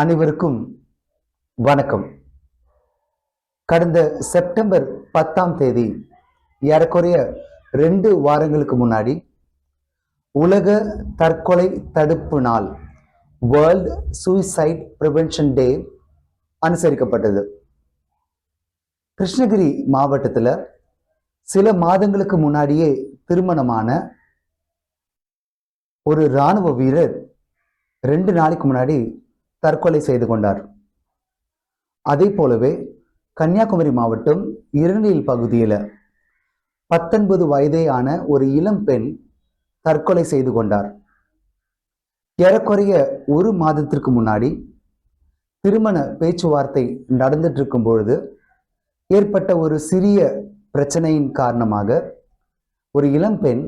அனைவருக்கும் வணக்கம். கடந்த செப்டம்பர் பத்தாம் தேதி ஏறக்குறைய ரெண்டு வாரங்களுக்கு முன்னாடி உலக தற்கொலை தடுப்பு நாள் வேர்ல்ட் சூசைட் ப்ரிவென்ஷன் டே அனுசரிக்கப்பட்டது. கிருஷ்ணகிரி மாவட்டத்தில் சில மாதங்களுக்கு முன்னாடியே திருமணமான ஒரு இராணுவ வீரர் ரெண்டு நாளைக்கு முன்னாடி தற்கொலை செய்து கொண்டார். அதே போலவே கன்னியாகுமரி மாவட்டம் இரணியல் பகுதியில் பத்தொன்பது வயதேயான ஒரு இளம் பெண் தற்கொலை செய்து கொண்டார். ஏறக்குறைய ஒரு மாதத்திற்கு முன்னாடி திருமண பேச்சுவார்த்தை நடந்துட்டு இருக்கும் பொழுது ஏற்பட்ட ஒரு சிறிய பிரச்சனையின் காரணமாக ஒரு இளம்பெண்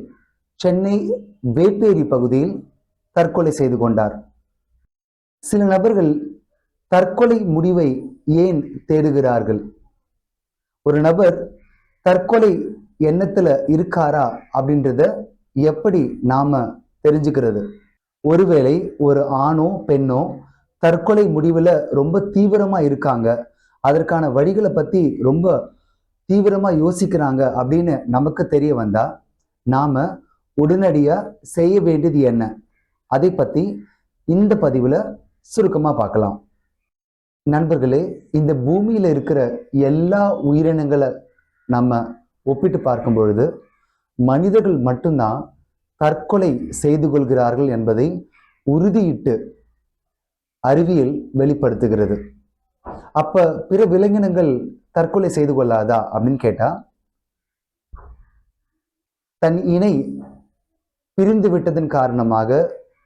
சென்னை வேப்பேரி பகுதியில் தற்கொலை செய்து கொண்டார். சில நபர்கள் தற்கொலை முடிவை ஏன் தேடுகிறார்கள்? ஒரு நபர் தற்கொலை எண்ணத்துல இருக்காரா அப்படின்றத எப்படி நாம தெரிஞ்சுக்கிறது? ஒருவேளை ஒரு ஆணோ பெண்ணோ தற்கொலை முடிவுல ரொம்ப தீவிரமா இருக்காங்க. அதற்கான வழிகளை பத்தி ரொம்ப தீவிரமா யோசிக்கிறாங்க அப்படின்னு நமக்கு தெரிய வந்தா நாம உடனடியா செய்ய வேண்டியது என்ன? அதை பத்தி இந்த பதிவுல சுருக்கமா பார்க்கலாம். நண்பர்களே இந்த பூமியில இருக்கிற எல்லா உயிரினங்களை நம்ம ஒப்பிட்டு பார்க்கும் பொழுது மனிதர்கள் மட்டும்தான் தற்கொலை செய்து கொள்கிறார்கள் என்பதை உறுதியிட்டு அறிவியல் வெளிப்படுத்துகிறது. அப்ப பிற விலங்கினங்கள் தற்கொலை செய்து கொள்ளாதா அப்படின்னு கேட்டா தன் இணை பிரிந்து விட்டதன் காரணமாக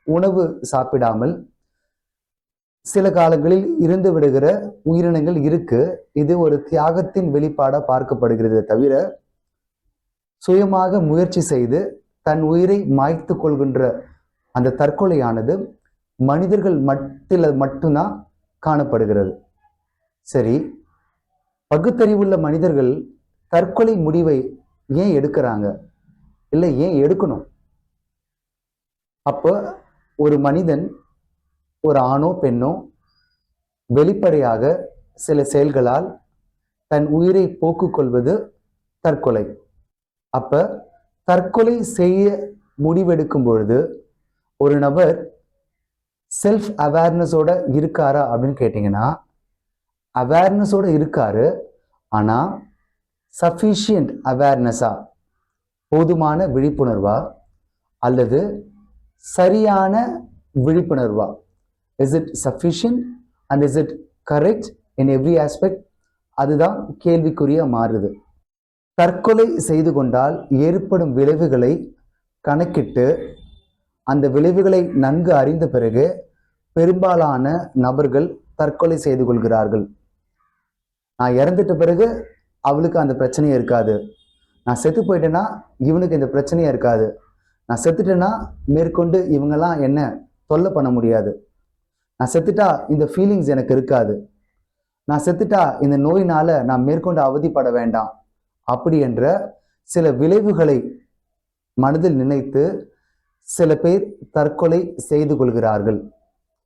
உணவு சாப்பிடாமல் சில காலங்களில் இருந்து விடுகிற உயிரினங்கள் இருக்கு. இது ஒரு தியாகத்தின் வெளிப்பாடா பார்க்கப்படுகிறது தவிர சுயமாக முயற்சி செய்து தன் உயிரை மாய்த்து கொள்கின்ற அந்த தற்கொலையானது மனிதர்கள் மட்டில் மட்டும்தான் காணப்படுகிறது. சரி பகுத்தறிவுள்ள மனிதர்கள் தற்கொலை முடிவை ஏன் எடுக்கிறாங்க? இல்லை ஏன் எடுக்கணும்? அப்போ ஒரு மனிதன் ஒரு ஆணோ பெண்ணோ வெளிப்படையாக சில செயல்களால் தன் உயிரை போக்கு கொள்வது தற்கொலை. அப்ப தற்கொலை செய்ய முடிவெடுக்கும் பொழுது ஒரு நபர் செல்ஃப் அவேர்னஸோட இருக்காரா அப்படின்னு கேட்டிங்கன்னா அவேர்னஸோட இருக்காரு ஆனால் சஃபிஷியன்ட் அவேர்னஸா போதுமான விழிப்புணர்வா அல்லது சரியான விழிப்புணர்வா is it sufficient and is it correct in every aspect அதுதான் கேள்விக்குரிய மாறுது. தற்கொலை செய்து கொண்டால் ஏற்படும் விளைவுகளை கணக்கிட்டு அந்த விளைவுகளை நன்கு அறிந்த பிறகு பெரும்பாலான நபர்கள் தற்கொலை செய்து கொள்கிறார்கள். நான் இறந்துட்ட பிறகு அவளுக்கு அந்த பிரச்சனையே இருக்காது. நான் செத்து போயிட்டேன்னா இவனுக்கு இந்த பிரச்சனையே இருக்காது. நான் செத்துட்டேன்னா மேற்கொண்டு இவங்கெல்லாம் என்ன தொல்லை பண்ண முடியாது. நான் செத்துட்டா இந்த ஃபீலிங்ஸ் எனக்கு இருக்காது. நான் செத்துட்டா இந்த நோயினால நான் மேற்கொண்டு அவதிப்பட வேண்டாம். அப்படி என்ற சில விளைவுகளை மனதில் நினைத்து சில பேர் தற்கொலை செய்து கொள்கிறார்கள்.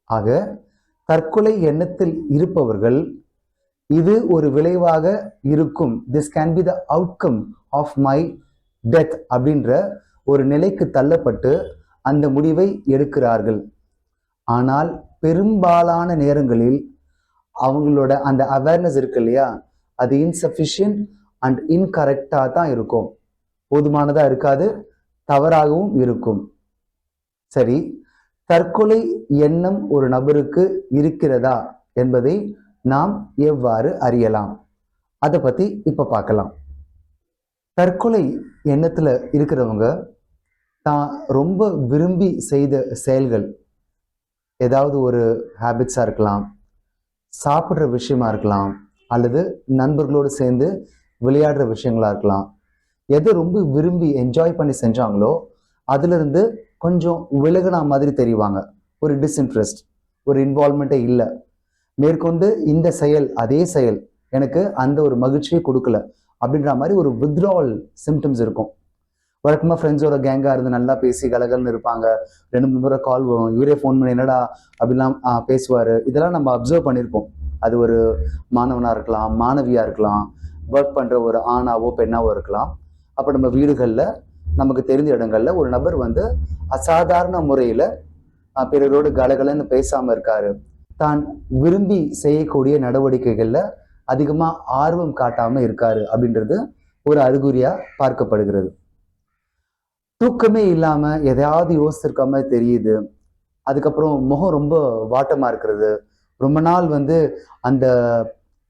ஆக தற்கொலை எண்ணத்தில் இருப்பவர்கள் இது ஒரு விளைவாக இருக்கும். This can be the outcome of my death அப்படின்ற ஒரு நிலைக்கு தள்ளப்பட்டு அந்த முடிவை எடுக்கிறார்கள். ஆனால் பெரும்பாலான நேரங்களில் அவங்களோட அந்த அவேர்னஸ் இருக்கு இல்லையா? அது இன்சஃபிஷியன்ட் அண்ட் இன்கரெக்டாக தான் இருக்கும். போதுமானதாக இருக்காது தவறாகவும் இருக்கும். சரி தற்கொலை எண்ணம் ஒரு நபருக்கு இருக்கிறதா என்பதை நாம் எவ்வாறு அறியலாம்? அதை பற்றி இப்போ பார்க்கலாம் தற்கொலை எண்ணத்தில் இருக்கிறவங்க தான் ரொம்ப விரும்பி செய்த செயல்கள் ஏதாவது ஒரு ஹேபிட்ஸாக இருக்கலாம் சாப்பிட்ற விஷயமா இருக்கலாம் அல்லது நண்பர்களோடு சேர்ந்து விளையாடுற விஷயங்களா இருக்கலாம். எதை ரொம்ப விரும்பி என்ஜாய் பண்ணி செஞ்சாங்களோ அதுலேருந்து கொஞ்சம் விலகினா மாதிரி தெரிவாங்க. ஒரு டிஸ்இன்ட்ரெஸ்ட் ஒரு இன்வால்மெண்ட்டே இல்லை. மேற்கொண்டு இந்த செயல் அதே செயல் எனக்கு அந்த ஒரு மகிழ்ச்சியை கொடுக்கல அப்படின்ற மாதிரி ஒரு வித்ராவல் சிம்டம்ஸ் இருக்கும். வழக்கமாக ஃப்ரெண்ட்ஸோட கேங்காக இருந்து நல்லா பேசி கலகல்னு இருப்பாங்க. ரெண்டு மூணு முறை கால் வரும். இவரே ஃபோன் பண்ணி என்னடா? அப்படிலாம் பேசுவார். இதெல்லாம் நம்ம அப்சர்வ் பண்ணியிருப்போம் அது ஒரு மாணவனாக இருக்கலாம் மாணவியாக இருக்கலாம் ஒர்க் பண்ணுற ஒரு ஆணாவோ பெண்ணாவோ இருக்கலாம். அப்போ நம்ம வீடுகளில் நமக்கு தெரிந்த இடங்கள்ல ஒரு நபர் வந்து அசாதாரண முறையில் பிறரோடு கலகலன்னு பேசாமல் இருக்காரு. தான் விரும்பி செய்யக்கூடிய நடவடிக்கைகளில் அதிகமாக ஆர்வம் காட்டாமல் இருக்காரு அப்படின்றது ஒரு அறிகுறியாக பார்க்கப்படுகிறது. தூக்கமே இல்லாமல் எதையாவது யோசிச்சிருக்க மாதிரி தெரியுது. அதுக்கப்புறம் முகம் ரொம்ப வாட்டமாக இருக்கிறது. ரொம்ப நாள் வந்து அந்த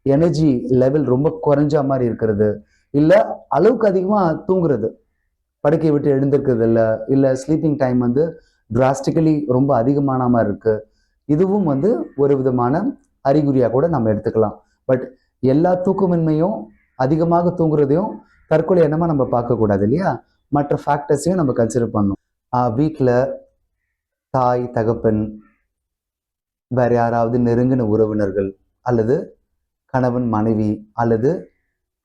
எனர்ஜி லெவல் ரொம்ப குறைஞ்ச மாதிரி இருக்கிறது. இல்லை அளவுக்கு அதிகமாக தூங்குறது. படுக்கை விட்டு எழுந்திருக்கிறது இல்லை. இல்லை ஸ்லீப்பிங் டைம் வந்து டிராஸ்டிக்கலி ரொம்ப அதிகமான மாதிரி இருக்குது இதுவும் வந்து ஒரு விதமான அறிகுறியாக கூட நம்ம எடுத்துக்கலாம். பட் எல்லா தூக்கமின்மையும் அதிகமாக தூங்குறதையும் தற்கொலை எண்ணமாக நம்ம பார்க்கக்கூடாது இல்லையா? மற்ற ஃபேக்டர்ஸையும் நம்ம கன்சிடர் பண்ணணும். வீட்டில் தாய் தகப்பன் வேறு யாராவது நெருங்கின உறவினர்கள் அல்லது கணவன் மனைவி அல்லது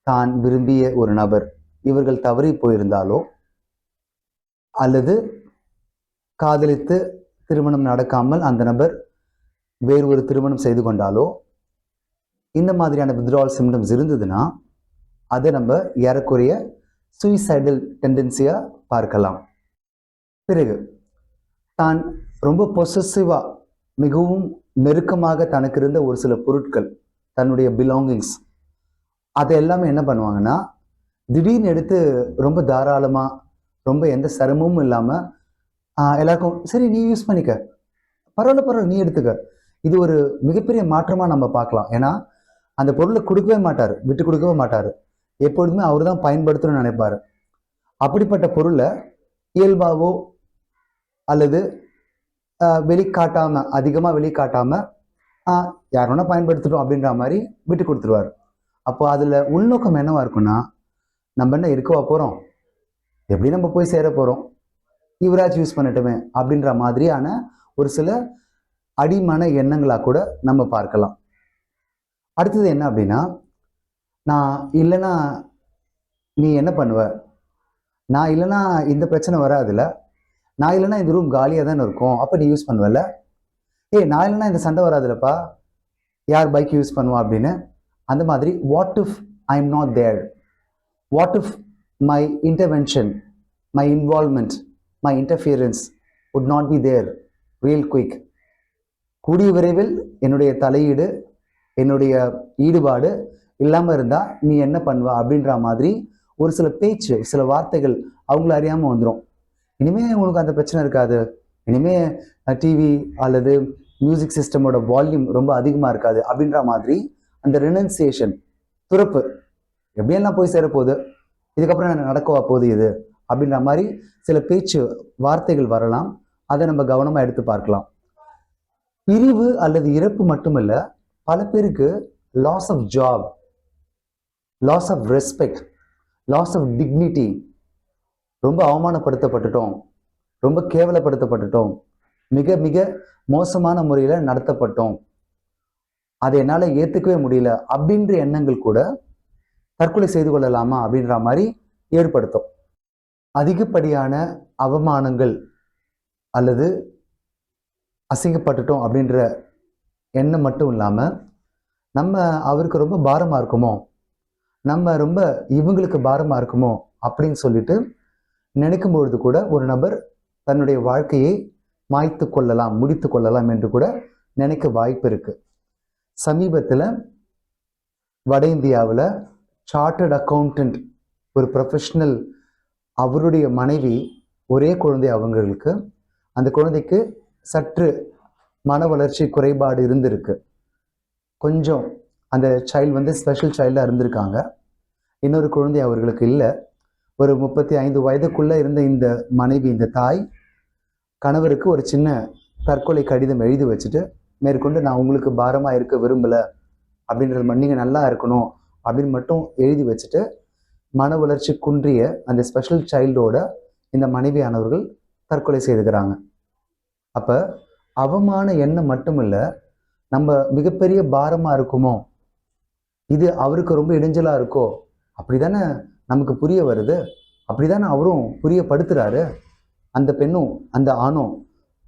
தான் விரும்பிய ஒரு நபர் இவர்கள் தவறி போயிருந்தாலோ அல்லது காதலித்து திருமணம் நடக்காமல் அந்த நபர் வேறு ஒரு திருமணம் செய்து கொண்டாலோ இந்த மாதிரியான வித்ரால் சிம்டம்ஸ் இருந்ததுன்னா அதை நம்ம ஏறக்குறைய சூசைடல் டெண்டன்சியாக பார்க்கலாம். பிறகு தான் ரொம்ப பொசசிவாக மிகவும் நெருக்கமாக தனக்கு இருந்த ஒரு சில பொருட்கள் தன்னுடைய பிலாங்கிங்ஸ் அதை எல்லாமே என்ன பண்ணுவாங்கன்னா திடீர்னு எடுத்து ரொம்ப தாராளமாக ரொம்ப எந்த சிரமமும் இல்லாமல் எல்லாருக்கும் சரி நீ யூஸ் பண்ணிக்க. பரவாயில்ல பரவாயில்ல நீ எடுத்துக்க. இது ஒரு மிகப்பெரிய மாற்றமாக நம்ம பார்க்கலாம். ஏன்னா அந்த பொருளை கொடுக்கவே மாட்டார் விட்டு கொடுக்கவே மாட்டார். எப்பொழுதுமே அவர் தான் பயன்படுத்தணும்னு நினைப்பார். அப்படிப்பட்ட பொருளை இயல்பாவோ அல்லது வெளிக்காட்டாம அதிகமாக வெளிக்காட்டாம ஆஹ், யார் வேணா பயன்படுத்தட்டும் அப்படின்ற மாதிரி விட்டு கொடுத்துருவார். அப்போ அதில் உள்நோக்கம் என்னவா இருக்குன்னா நம்ம என்ன இருக்கவா போகிறோம் எப்படி நம்ம போய் சேர போகிறோம் இவராச்சும் யூஸ் பண்ணட்டுமே அப்படின்ற மாதிரியான ஒரு சில அடிமன எண்ணங்களாக கூட நம்ம பார்க்கலாம். அடுத்தது என்ன அப்படின்னா நான் இல்லைன்னா நீ என்ன பண்ணுவ? நான் இல்லைன்னா இந்த பிரச்சனை வராதுல்ல? நான் இல்லைன்னா இந்த ரூம் காலியாக தானே இருக்கும். அப்போ நீ யூஸ் பண்ணுவல ஏய் நான் இல்லைன்னா இந்த சண்டை வராதுல்லப்பா. யார் பைக் யூஸ் பண்ணுவா அப்படின்னு? அந்த மாதிரி what if I am not there what if my intervention my involvement my interference would not be there real quick கூடிய விரைவில் என்னுடைய தலையீடு என்னுடைய ஈடுபாடு இல்லாமல் இருந்தால் நீ என்ன பண்ணுவ அப்படின்ற மாதிரி ஒரு சில பேச்சு சில வார்த்தைகள் அவங்கள அறியாமல் வந்துடும் இனிமே உங்களுக்கு அந்த பிரச்சனை இருக்காது. இனிமே டிவி அல்லது மியூசிக் சிஸ்டமோட வால்யூம் ரொம்ப அதிகமாக இருக்காது அப்படின்ற மாதிரி அந்த ரெனன்சியேஷன் துறப்பு எப்படியெல்லாம் போய் சேரப்போகுது? இதுக்கப்புறம் நடக்கவா போகுது இது? அப்படின்ற மாதிரி சில பேச்சு வார்த்தைகள் வரலாம். அதை நம்ம கவனமாக எடுத்து பார்க்கலாம். பிரிவு அல்லது இறப்பு மட்டுமல்ல பல பேருக்கு loss of job loss of respect loss of dignity ரொம்ப அவமானப்படுத்தப்பட்டுட்டோம். ரொம்ப கேவலப்படுத்தப்பட்டுட்டோம். மிக மிக மோசமான முறையில் நடத்தப்பட்டோம். அதை என்னால் ஏற்றுக்கவே முடியல. அப்படின்ற எண்ணங்கள் கூட தற்கொலை செய்து கொள்ளலாமா அப்படின்ற மாதிரி ஏற்படுத்தும். அதிகப்படியான அவமானங்கள் அல்லது அசிங்கப்பட்டுட்டோம் அப்படின்ற எண்ணம் மட்டும் இல்லாமல் நம்ம அவருக்கு ரொம்ப பாரமாக இருக்குமோ? நம்ம ரொம்ப இவங்களுக்கு பாரமாக இருக்குமோ அப்படின்னு சொல்லிட்டு நினைக்கும் பொழுது கூட ஒரு நபர் தன்னுடைய வாழ்க்கையை மாய்த்து கொள்ளலாம் முடித்து கொள்ளலாம் என்று கூட நினைக்க வாய்ப்பு இருக்குது சமீபத்தில் வட இந்தியாவில் சார்ட்டர்ட் அக்கௌண்டன்ட் ஒரு ப்ரொஃபஷ்னல் அவருடைய மனைவி ஒரே குழந்தை அவங்களுக்கு. அந்த குழந்தைக்கு சற்று மன வளர்ச்சி குறைபாடு இருந்திருக்கு. கொஞ்சம் அந்த சைல்டு வந்து ஸ்பெஷல் சைல்டாக இருந்திருக்காங்க. இன்னொரு குழந்தை அவர்களுக்கு இல்லை. ஒரு முப்பத்தி ஐந்து வயதுக்குள்ளே இருந்த இந்த மனைவி இந்த தாய் கணவருக்கு ஒரு சின்ன தற்கொலை கடிதம் எழுதி வச்சுட்டு மேற்கொண்டு நான் உங்களுக்கு பாரமாக இருக்க விரும்பலை. அப்படின்றது மட்டும் நீங்கள் நல்லா இருக்கணும். அப்படின்னு மட்டும் எழுதி வச்சுட்டு மன வளர்ச்சி குன்றிய அந்த ஸ்பெஷல் சைல்டோட இந்த மனைவியானவர்கள் தற்கொலை செய்துக்கிறாங்க. அப்போ அவமான எண்ணம் மட்டும் இல்லை நம்ம மிகப்பெரிய பாரமாக இருக்குமோ இது அவருக்கு ரொம்ப இடைஞ்சலாக இருக்கோ? அப்படி தானே நமக்கு புரிய வருது. அப்படிதானே அவரும் புரியப்படுத்துகிறாரு அந்த பெண்ணும் அந்த ஆணும்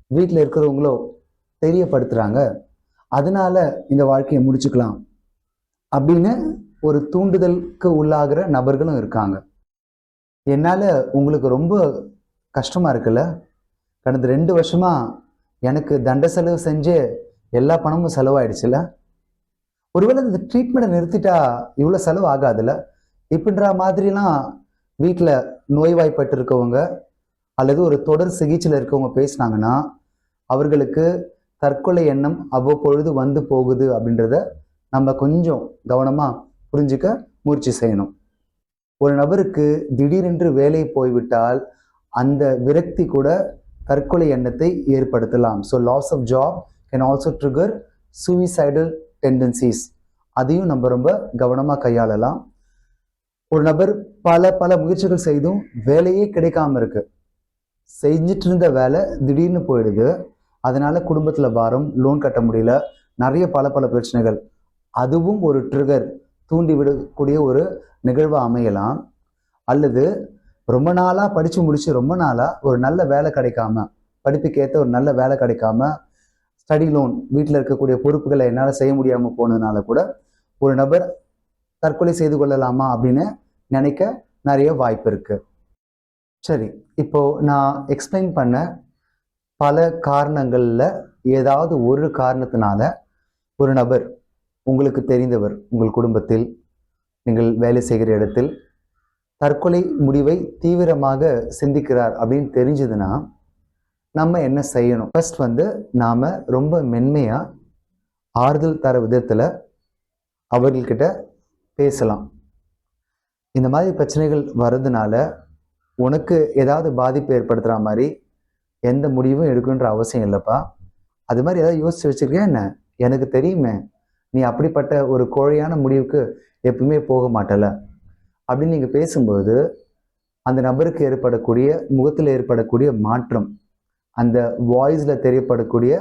வீட்டில் இருக்கிறவங்களோ தெரியப்படுத்துகிறாங்க அதனால இந்த வாழ்க்கையை முடிச்சுக்கலாம் அப்படின்னு ஒரு தூண்டுதலுக்கு உள்ளாகிற நபர்களும் இருக்காங்க. என்னால் உங்களுக்கு ரொம்ப கஷ்டமாக இருக்குல்ல? கடந்த ரெண்டு வருஷமாக எனக்கு தண்ட செலவு செஞ்சு எல்லா பணமும் செலவாயிடுச்சுல்ல? ஒருவேளை இந்த ட்ரீட்மெண்ட்டை நிறுத்திட்டா இவ்வளோ செலவு ஆகாதுல்ல? இப்படின்ற மாதிரிலாம் வீட்டில் நோய்வாய்ப்பட்டு இருக்கவங்க அல்லது ஒரு தொடர் சிகிச்சையில் இருக்கவங்க பேசுனாங்கன்னா அவர்களுக்கு தற்கொலை எண்ணம் அவ்வப்பொழுது வந்து போகுது அப்படின்றத நம்ம கொஞ்சம் கவனமாக புரிஞ்சுக்க முயற்சி செய்யணும். ஒரு நபருக்கு திடீரென்று வேலை போய்விட்டால் அந்த விரக்தி கூட தற்கொலை எண்ணத்தை ஏற்படுத்தலாம். So loss of job can also trigger suicidal tendencies அதையும் நம்ம ரொம்ப கவனமாக கையாளலாம். ஒரு நபர் பல பல முயற்சிகள் செய்தும் வேலையே கிடைக்காம இருக்கு. செஞ்சிட்டு இருந்த வேலை திடீர்னு போயிடுது. அதனால குடும்பத்துல பாரம் லோன் கட்ட முடியல. நிறைய பல பல பிரச்சனைகள். அதுவும் ஒரு ட்ரிகர் தூண்டி விடக்கூடிய ஒரு நிகழ்வு அமையலாம். அல்லது ரொம்ப நாளாக படித்து முடிச்சு ரொம்ப நாளாக ஒரு நல்ல வேலை கிடைக்காம படிப்புக்கேற்ற ஒரு நல்ல வேலை கிடைக்காம ஸ்டடி லோன் வீட்டில் இருக்கக்கூடிய பொறுப்புகளை என்னால் செய்ய முடியாமல் போனதுனால கூட ஒரு நபர் தற்கொலை செய்து கொள்ளலாமா அப்படின்னு நினைக்க நிறைய வாய்ப்பு இருக்குது சரி இப்போ நான் எக்ஸ்பிளைன் பண்ண பல காரணங்களில் ஏதாவது ஒரு காரணத்தினால ஒரு நபர் உங்களுக்கு தெரிந்தவர் உங்கள் குடும்பத்தில் நீங்கள் வேலை செய்கிற இடத்தில் தற்கொலை முடிவை தீவிரமாக சிந்திக்கிறார் அப்படின்னு தெரிஞ்சதுன்னா நம்ம என்ன செய்யணும்? ஃபர்ஸ்ட் வந்து நாம் ரொம்ப மென்மையாக ஆறுதல் தர விதத்தில் அவர்கள்கிட்ட பேசலாம். இந்த மாதிரி பிரச்சனைகள் வர்றதுனால உனக்கு ஏதாவது பாதிப்பு ஏற்படுத்துகிற மாதிரி எந்த முடிவும் எடுக்கணுன்ற அவசியம் இல்லைப்பா. அது மாதிரி ஏதாவது யோசிச்சு வச்சிருக்கியா என்ன? எனக்கு தெரியுமே நீ அப்படிப்பட்ட ஒரு கோழையான முடிவுக்கு எப்பவுமே போக மாட்டல. அப்படின்னு நீங்கள் பேசும்போது அந்த நபருக்கு ஏற்படக்கூடிய முகத்தில் ஏற்படக்கூடிய மாற்றம் அந்த வாய்ஸில் தெரியப்படக்கூடிய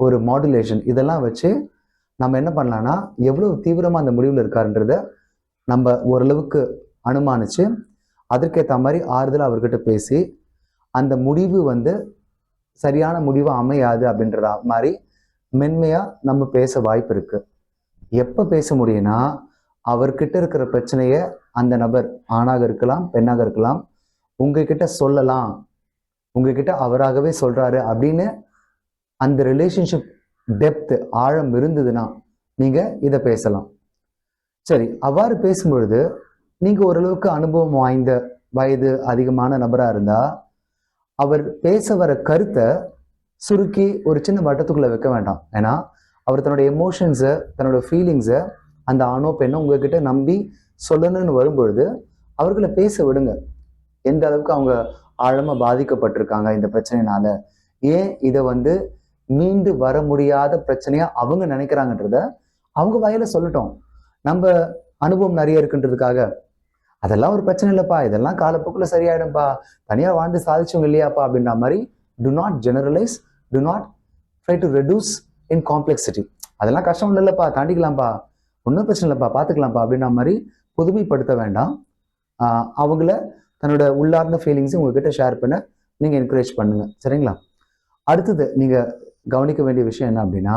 ஒரு மாடுலேஷன் இதெல்லாம் வச்சு நம்ம என்ன பண்ணலான்னா எவ்வளோ தீவிரமாக அந்த முடிவில் இருக்காருன்றத நம்ம ஓரளவுக்கு அனுமானிச்சு அதற்கேற்ற மாதிரி ஆறுதல் அவர்கிட்ட பேசி அந்த முடிவு வந்து சரியான முடிவாக அமையாது அப்படின்ற மாதிரி மென்மையாக நம்ம பேச வாய்ப்பு இருக்குது எப்போ பேச முடியும்னா அவர்கிட்ட இருக்கிற பிரச்சனையை அந்த நபர் ஆணாக இருக்கலாம் பெண்ணாக இருக்கலாம் உங்ககிட்ட சொல்லலாம் உங்ககிட்ட அவராகவே சொல்கிறாரு அப்படின்னு அந்த ரிலேஷன்ஷிப் டெப்த் ஆழம் இருந்ததுன்னா நீங்கள் இதை பேசலாம். சரி அவ்வாறு பேசும்பொழுது நீங்கள் ஓரளவுக்கு அனுபவம் வாய்ந்த வயது அதிகமான நபராக இருந்தால் அவர் பேச வர கருத்தை சுருக்கி ஒரு சின்ன வட்டத்துக்குள்ளே வைக்க வேண்டாம். ஏன்னா அவர் தன்னுடைய எமோஷன்ஸை தன்னோட ஃபீலிங்ஸை அந்த ஆணோ பெண்ணோ உங்ககிட்ட நம்பி சொல்லணும்னு வரும்பொழுது அவர்களை பேச விடுங்க. எந்த அளவுக்கு அவங்க ஆழமா பாதிக்கப்பட்டிருக்காங்க இந்த பிரச்சனைனால. ஏன் இதை வந்து மீண்டு வர முடியாத பிரச்சனையா அவங்க நினைக்கிறாங்கன்றத அவங்க வாயில சொல்லட்டும். நம்ம அனுபவம் நிறைய இருக்குன்றதுக்காக. அதெல்லாம் ஒரு பிரச்சனை இல்லைப்பா. இதெல்லாம் காலப்போக்கில் சரியாயிடும்பா தனியாக வாழ்ந்து சாதிச்சவங்க இல்லையாப்பா அப்படின்ற மாதிரி to not generalize to not try to reduce in complexity அதெல்லாம் கஷ்டம் இல்லைப்பா. தாண்டிக்கலாம்ப்பா. ஒன்றும் பிரச்சனை இல்லைப்பா. பார்த்துக்கலாம்ப்பா அப்படின்ற மாதிரி புதுமைப்படுத்த வேண்டாம். ஆஹ் அவங்கள தன்னோட உள்ளார்ந்த ஃபீலிங்ஸும் உங்ககிட்ட ஷேர் பண்ண நீங்கள் என்கரேஜ் பண்ணுங்க. சரிங்களா? அடுத்தது நீங்கள் கவனிக்க வேண்டிய விஷயம் என்ன அப்படின்னா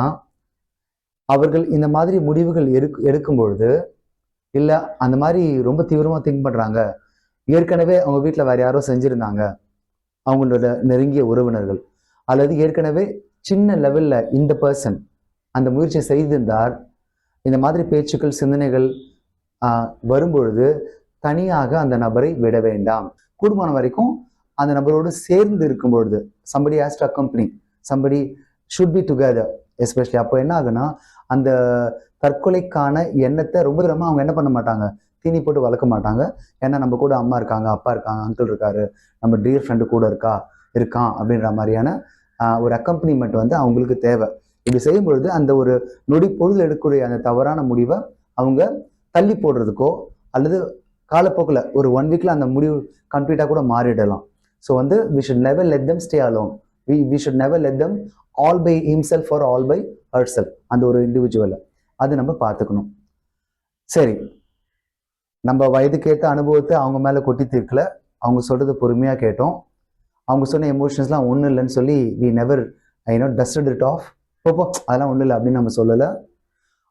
அவர்கள் இந்த மாதிரி முடிவுகள் எடுக் எடுக்கும் பொழுது இல்லை அந்த மாதிரி ரொம்ப தீவிரமாக திங்க் பண்ணுறாங்க ஏற்கனவே அவங்க வீட்டில் வேறு யாரோ செஞ்சுருந்தாங்க. அவங்களோட நெருங்கிய உறவினர்கள். அல்லது ஏற்கனவே சின்ன லெவலில் இந்த பர்சன் அந்த முயற்சியை செய்திருந்தார். இந்த மாதிரி பேச்சுக்கள் சிந்தனைகள் வரும்பொழுது தனியாக அந்த நபரை விட வேண்டாம். கூடுமான வரைக்கும் அந்த நபரோடு சேர்ந்து இருக்கும் பொழுது somebody has to accompany somebody should be together especially அப்போ என்ன ஆகுனா அந்த தற்கொலைக்கான எண்ணத்தை ரொம்ப தூரமாக அவங்க என்ன பண்ண மாட்டாங்க? தீனி போட்டு வளர்க்க மாட்டாங்க. ஏன்னா நம்ம கூட அம்மா இருக்காங்க அப்பா இருக்காங்க அங்கிள் இருக்காரு நம்ம டியர் ஃப்ரெண்டு கூட இருக்கா இருக்கான் அப்படின்ற மாதிரியான ஒரு அக்கம்பனிமெண்ட் வந்து அவங்களுக்கு தேவை. இப்படி செய்யும் பொழுது அந்த ஒரு நொடி பொழுது எடுக்கக்கூடிய அந்த தவறான முடிவை அவங்க தள்ளி போடுறதுக்கோ அல்லது காலப்போக்கில் ஒரு ஒன் வீக்கில் அந்த முடிவு கம்ப்ளீட்டாக கூட மாறிடலாம். ஸோ வந்து we should never let them stay alone we we should never let them all by himself for all by herself அந்த ஒரு இண்டிவிஜுவலை அது நம்ம பார்த்துக்கணும். சரி. நம்ம வயதுக்கேற்ற அனுபவத்தை அவங்க மேலே கொட்டி தீர்க்கல. அவங்க சொல்கிறது பொறுமையாக கேட்டோம். அவங்க சொன்ன எமோஷன்ஸ்லாம் ஒன்றும் இல்லைன்னு சொல்லி we never I know dusted it off போப்போ அதெல்லாம் ஒன்றும் இல்லை அப்படின்னு நம்ம சொல்லலை.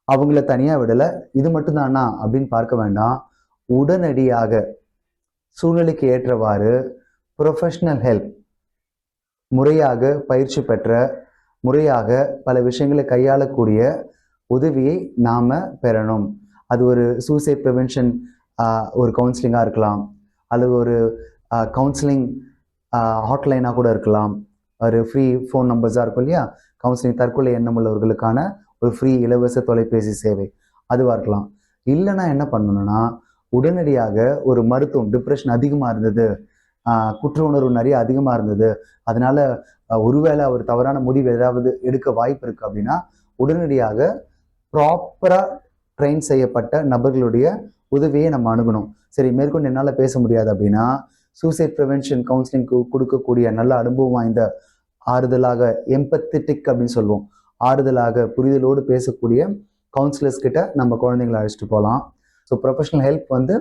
அவங்கள தனியாக விடலை. இது மட்டும்தானா அப்படின்னு பார்க்க வேண்டாம். உடனடியாக சூழ்நிலைக்கு ஏற்றவாறு ப்ரொஃபஷ்னல் ஹெல்ப் முறையாக பயிற்சி பெற்ற முறையாக பல விஷயங்களை கையாளக்கூடிய உதவியை நாம் பெறணும். அது ஒரு சூசைட் ப்ரிவென்ஷன் ஒரு கவுன்சிலிங்காக இருக்கலாம். அல்லது ஒரு கவுன்சிலிங் ஹாட்லைனாக கூட இருக்கலாம். ஒரு ஃப்ரீ ஃபோன் நம்பர்ஸாக இருக்கும் இல்லையா? கவுன்சிலிங் தற்கொலை எண்ணம் உள்ளவர்களுக்கான ஒரு ஃப்ரீ இலவச தொலைபேசி சேவை. அதுவாக இருக்கலாம். இல்லைன்னா என்ன பண்ணணும்னா உடனடியாக ஒரு மருத்துவம் டிப்ரெஷன் அதிகமாக இருந்தது. குற்ற உணர்வு நிறைய அதிகமாக இருந்தது. அதனால ஒருவேளை அவர் தவறான முடிவு ஏதாவது எடுக்க வாய்ப்பு இருக்கு அப்படின்னா உடனடியாக ப்ராப்பராக ட்ரெயின் செய்யப்பட்ட நபர்களுடைய உதவியை நம்ம அணுகணும். சரி மேற்கொண்டு என்னால் பேச முடியாது அப்படின்னா சூசைட் ப்ரிவென்ஷன் கவுன்சிலிங் கொடுக்கக்கூடிய நல்ல அனுபவம் வாய்ந்த ஆறுதலாக எம்பத்திட்டிக் அப்படின்னு சொல்லுவோம். ஆறுதலாக புரிதலோடு பேசக்கூடிய கவுன்சிலர்ஸ் கிட்ட நம்ம குழந்தைங்களை அழைச்சிட்டு போகலாம். ஸோ ப்ரொஃபஷனல் ஹெல்ப் வந்து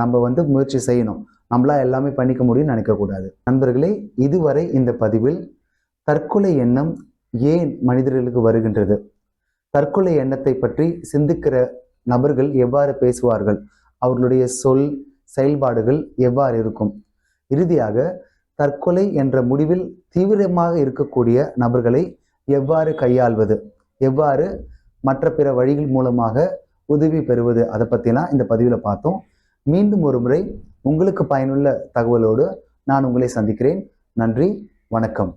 நம்ம வந்து முயற்சி செய்யணும். நம்மளா எல்லாமே பண்ணிக்க முடியும்னு நினைக்கக்கூடாது. நண்பர்களே இதுவரை இந்த பதிவில் தற்கொலை எண்ணம் ஏன் மனிதர்களுக்கு வருகின்றது? தற்கொலை எண்ணத்தை பற்றி சிந்திக்கிற நபர்கள் எவ்வாறு பேசுவார்கள்? அவர்களுடைய சொல் செயல்பாடுகள் எவ்வாறு இருக்கும்? இறுதியாக தற்கொலை என்ற முடிவில் தீவிரமாக இருக்கக்கூடிய நபர்களை எவ்வாறு கையாள்வது? எவ்வாறு மற்ற பிற வழிகள் மூலமாக உதவி பெறுவது அதை பற்றிலாம் இந்த பதிவில் பார்த்தோம். மீண்டும் ஒரு முறை உங்களுக்கு பயனுள்ள தகவலோடு நான் உங்களை சந்திக்கிறேன். நன்றி வணக்கம்.